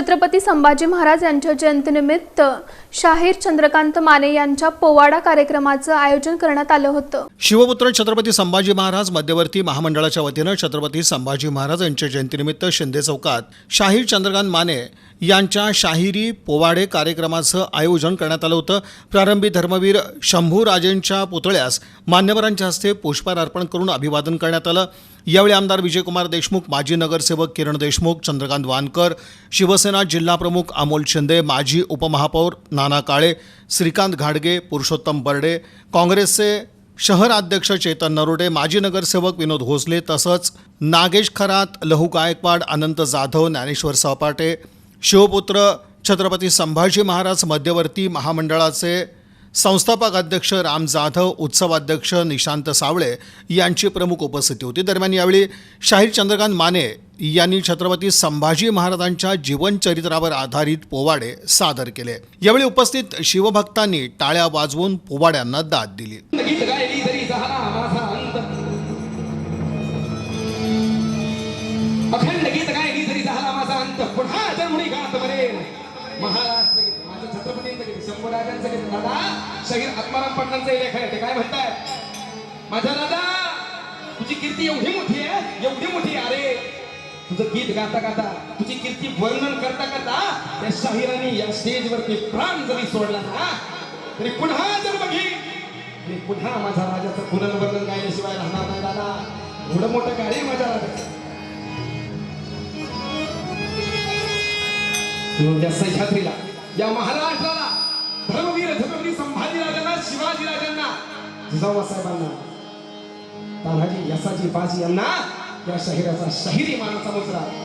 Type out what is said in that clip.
छत्रपती संभाजी महाराज यांच्या जयंतीनिमित्त शाहीर चंद्रकांत माने यांच्या पोवाडा कार्यक्रमाचं आयोजन करण्यात आलं होतं. शिवपुत्र छत्रपती संभाजी महाराज मध्यवर्ती महामंडळाच्या वतीनं छत्रपती संभाजी महाराज यांच्या जयंतीनिमित्त शिंदे चौकात शाहीर चंद्रकांत माने यांच्या शाहिरी पोवाडे कार्यक्रमाचं आयोजन करण्यात आलं होतं. प्रारंभी धर्मवीर शंभू राजेंच्या पुतळ्यास मान्यवरांच्या हस्ते पुष्पहार अर्पण करून अभिवादन करण्यात आलं. यावेळी आमदार विजयकुमार देशमुख माजी नगरसेवक किरण देशमुख चंद्रकांत वानकर शिवसेना जिल्हाप्रमुख अमोल शिंदे माजी उपमहापौर नाना काळे श्रीकांत घाडगे पुरुषोत्तम बर्डे काँग्रेसचे शहराध्यक्ष चेतन नरोडे माजी नगरसेवक विनोद भोसले तसंच नागेश खरात लहू गायकवाड अनंत जाधव ज्ञानेश्वर सहपाटे शिवपुत्र छत्रपती संभाजी महाराज मध्यवर्ती महामंडळाचे संस्थापक अध्यक्ष राम जाधव उत्सवाध्यक्ष निशांत सावळे यांची प्रमुख उपस्थिती होती. दरम्यान यावेळी शाहीर चंद्रकांत माने यांनी छत्रपती संभाजी महाराजांच्या जीवनचरित्रावर आधारित पोवाडे सादर केले. यावेळी उपस्थित शिवभक्तांनी टाळ्या वाजवून पोवाड्यांना दाद दिली. गात मरेल महाराष्ट्र गीत माझं छत्रपतींचं गीत शंभराजांचं गीत. दादा शहीर आत्माराम पाटलांचं लेख आहे ते काय म्हणताय? माझा दादा तुझी कीर्ती एवढी मोठी आहे एवढी मोठी अरे तुझं गीत गाता गाता तुझी कीर्ती वर्णन करता करता त्या शाहिरांनी या स्टेजवरती प्राण जरी सोडला ना तरी पुन्हा जर बघील आणि पुन्हा माझ्या राजाचं पुनर्वर्णन गायल्याशिवाय राहणार नाही दादा. एवढं मोठं कार्य आहे माझ्या राजाचं. म्हणून या सह्याद्रीला या महाराष्ट्राला धर्मवीर छत्रपती संभाजीराजांना शिवाजीराजांना जिजाऊसाहेबांना तानाजी यसाजी बाजी यांना या शहिराचा शहिरी मानाचा मुजरा.